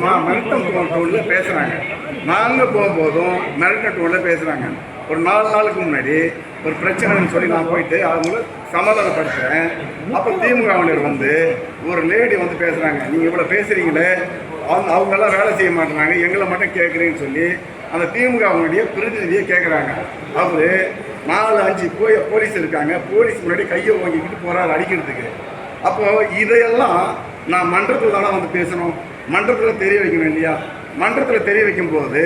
மிரட்டம் டோனில் பேசுகிறாங்க நாங்கள் போகும்போதும் மிரட்ட டோனில் பேசுகிறாங்க ஒரு நாலு நாளுக்கு முன்னாடி ஒரு பிரச்சனைன்னு சொல்லி நான் போயிட்டு அவங்கள சமாதானப்படுத்துகிறேன் அப்போ திமுகவினர் வந்து ஒரு லேடி வந்து பேசுகிறாங்க நீங்கள் இவ்வளோ பேசுகிறீங்களே அவங்க அவங்கெல்லாம் வேலை செய்ய மாட்டேறாங்க. எங்களை மட்டும் கேட்குறீங்கன்னு சொல்லி அந்த திமுகவினுடைய பிரதிநிதியை கேட்குறாங்க அவர் நாலு அஞ்சு போய் போலீஸ் இருக்காங்க. போலீஸ் முன்னாடி கையை வாங்கிக்கிட்டு போகிறாரு அடிக்கிறதுக்கு. அப்போது இதையெல்லாம் நான் மன்றத்தில் தானே வந்து பேசணும்? மன்றத்தில் தெரிய வைக்கணும் இல்லையா? மன்றத்தில் தெரிய வைக்கும்போது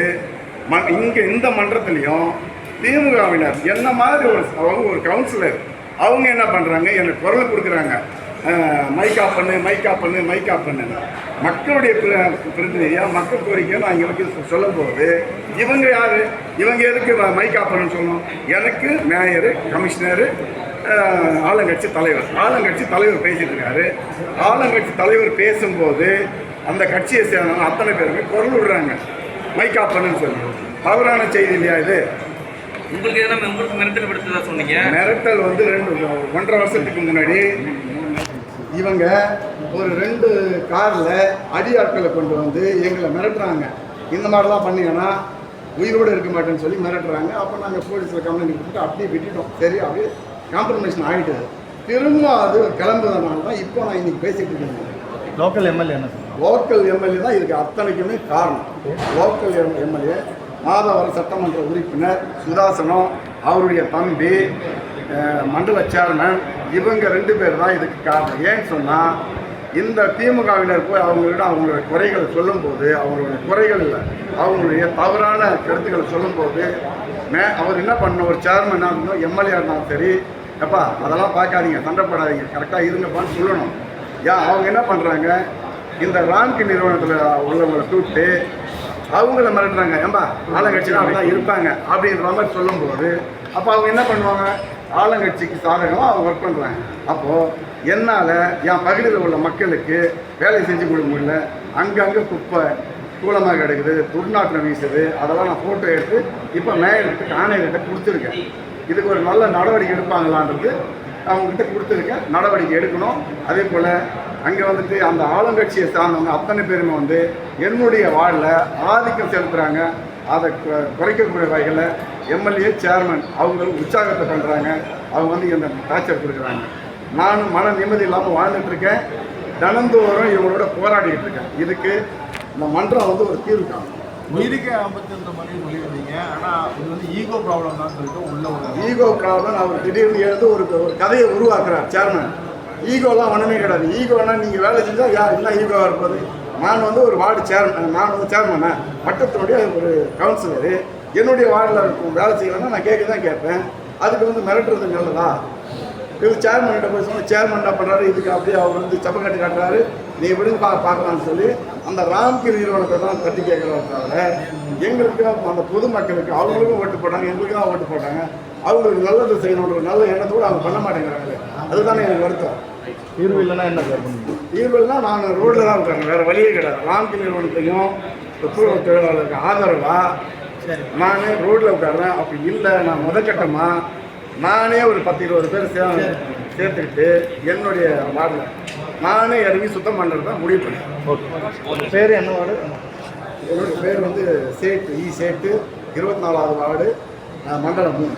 ம இங்கே இந்த மன்றத்துலேயும் திமுகவினர் என்ன மாதிரி ஒரு அவங்க ஒரு கவுன்சிலர் அவங்க என்ன பண்ணுறாங்க எனக்கு குரல் கொடுக்குறாங்க. மைக்கா பண்ணு மைக் பண்ணு மைக் ஆஃப் பண்ணுன்னு. மக்களுடைய பிரதிநிதியாக மக்கள் கோரிக்கையை நான் இவங்களுக்கு சொல்லும்போது இவங்க யார்? இவங்க எதுக்கு மைக் பண்ணுன்னு சொல்லணும்? எனக்கு மேயரு கமிஷனரு ஆளுங்கட்சி தலைவர். ஆளுங்கட்சி தலைவர் பேசிட்டு இருக்காரு. ஆளுங்கட்சி தலைவர் பேசும்போது அந்த கட்சியை சேர்ந்தவங்க அத்தனை பேருமே குரல் விடுறாங்க. மைக் ஆஃப் பண்ணுன்னு சொல்லி. தவறான செய்தி இல்லையா இது? உங்களுக்கு எதனா உங்களுக்கு மிரட்டல் விடுத்ததா சொன்னீங்க? மிரட்டல் வந்து ரெண்டு ஒன்றரை வருஷத்துக்கு முன்னாடி இவங்க ஒரு ரெண்டு காரில் அடியாட்களை கொண்டு வந்து எங்களை மிரட்டுறாங்க. இந்த மாதிரிலாம் பண்ணீங்கன்னா உயிரோடு இருக்க மாட்டேன்னு சொல்லி மிரட்டுறாங்க. அப்போ நாங்கள் போலீஸில் கம்ப்ளைண்ட் கொடுத்துட்டு அப்படியே விட்டுட்டோம். சரி அப்படியே காம்ப்ரமைஷன் ஆகிட்டு திரும்ப அது கிளம்புறதுனால தான் இப்போ நான் இன்னைக்கு பேசிட்டு இருக்கேன். லோக்கல் எம்எல்ஏ என்ன? லோக்கல் எம்எல்ஏ தான் இதுக்கு அத்தனைக்குமே காரணம். லோக்கல் எம்எல்ஏ மாதவரம் சட்டமன்ற உறுப்பினர் சுதாசனம் அவருடைய தம்பி மண்டல சேர்மன் இவங்க ரெண்டு பேர் தான் இதுக்கு காரணம். ஏன்னு சொன்னால் இந்த திமுகவினர் போய் அவங்களிடம் அவங்களுடைய குறைகளை சொல்லும்போது அவங்களுடைய குறைகளில் அவங்களுடைய தவறான கருத்துக்களை சொல்லும்போது மே அவர் என்ன பண்ண ஒரு சேர்மனாக இருந்தோம் எம்எல்ஏ இருந்தாலும் சரி எப்பா அதெல்லாம் பார்க்காதீங்க சண்டைப்படாதீங்க கரெக்டாக இருங்கப்பான்னு சொல்லணும். ஏன்? அவங்க என்ன பண்ணுறாங்க இந்த ராம்கி நிறுவனத்தில் உள்ளவங்களை கூப்பிட்டு அவங்கள மிரட்டுறாங்க. ஏம்பா ஆளுங்கட்சியில் தான் இருப்பாங்க அப்படின்ற மாதிரி சொல்லும்போது அப்போ அவங்க என்ன பண்ணுவாங்க? ஆளுங்கட்சிக்கு சாதகமாக அவங்க ஒர்க் பண்ணுறாங்க அப்போது என்னால் என் பகுதியில் உள்ள மக்களுக்கு வேலை செஞ்சு கொடுக்க முடியல. அங்கங்கே குப்பை கூலமாக கிடைக்குது துர்நாற்றம் வீசுது. அதெல்லாம் நான் ஃபோட்டோ எடுத்து இப்போ மேயர்கிட்ட ஆணையர்கிட்ட கொடுத்துருக்கேன். இதுக்கு ஒரு நல்ல நடவடிக்கை எடுப்பாங்களான்றது அவங்ககிட்ட கொடுத்துருக்க நடவடிக்கை எடுக்கணும். அதே போல் அங்கே வந்துட்டு அந்த ஆளுங்கட்சியை சார்ந்தவங்க அத்தனை பேருமே வந்து என்னுடைய வாழில் ஆதிக்கம் செலுத்துகிறாங்க அதை குறைக்கக்கூடிய வகையில் எம்எல்ஏ சேர்மன் அவங்க உற்சாகத்தை பண்ணுறாங்க அவங்க வந்து இந்த டார்ச்சர் கொடுக்குறாங்க. நானும் மன நிம்மதி இல்லாமல் வாழ்ந்துட்டுருக்கேன் தினந்தோறும் இவங்களோட போராடிக்கிட்டு இருக்கேன். இதுக்கு இந்த மன்றம் வந்து ஒரு தீர்வு காணும். உயிருக்கே ஆபத்துன்ற மாதிரி சொல்லியிருந்தீங்க. ஆனால் இது வந்து ஈகோ ப்ராப்ளம் தான் சொல்லிட்டு உள்ள ஒரு ஈகோ ப்ராப்ளம் அவர் திடீர்னு எழுந்து ஒரு ஒரு கதையை உருவாக்குறார் சேர்மன் ஈகோலாம் ஒன்றுமே கிடையாது. ஈகோனா நீங்கள் வேலை செஞ்சால் யார் என்ன ஈகோவாக இருப்பது? நான் வந்து ஒரு வார்டு சேர்மன் நான் வந்து சேர்மனா வட்டத்தினுடைய ஒரு கவுன்சிலரு என்னுடைய வார்டில் இருக்கும் வேலை செய்யலன்னா நான் கேட்க தான் கேட்பேன். அதுக்கு வந்து மிரட்டுறது நல்லதா? இது சேர்மன்கிட்ட போய் சொன்னால் சேர்மன் என்ன பண்ணுறாரு இதுக்கு அப்படியே அவர் வந்து சப்பக்கட்டு காட்டுறாரு. நீ விடுங்க பா பார்க்கலாம்னு சொல்லி அந்த ராம்கி நிறுவனத்தை தான் தட்டி கேட்குறத தவிர எங்களுக்கு அந்த பொதுமக்களுக்கு அவங்களுக்கும் ஓட்டு போட்டாங்க எங்களுக்கு தான் ஓட்டு போட்டாங்க. அவங்களுக்கு நல்லது செய்யணுன்ற நல்ல எண்ணத்தோடு அவங்க பண்ண மாட்டேங்கிறாங்களே. அதுதானே எனக்கு வருத்தம். தீர்வு இல்லைன்னா என்ன சார் பண்ணுவீங்க? ஈவல்னா நான் ரோட்டில் தான் உட்காரேன் வேறு வழியே கிடையாது. ராம்கி நிறுவனத்தையும் துப்புரவு தொழிலாளருக்கு ஆதரவாக நானே ரோட்டில் உட்கார்றேன். அப்படி இல்லை. நான் முதற்கட்டமாக நானே ஒரு பத்து இருபது பேர் சே சேர்த்துக்கிட்டு என்னுடைய வார்டில் நானே இறங்கி சுத்தம் பண்ணுறது தான் முடிவு பண்ணேன் ஓகே. பேர் என்ன வார்டு என்னுடைய பேர் வந்து சேட்டு இ சேட்டு இருபத்தி நாலாவது வார்டு மண்டலம் மூணு.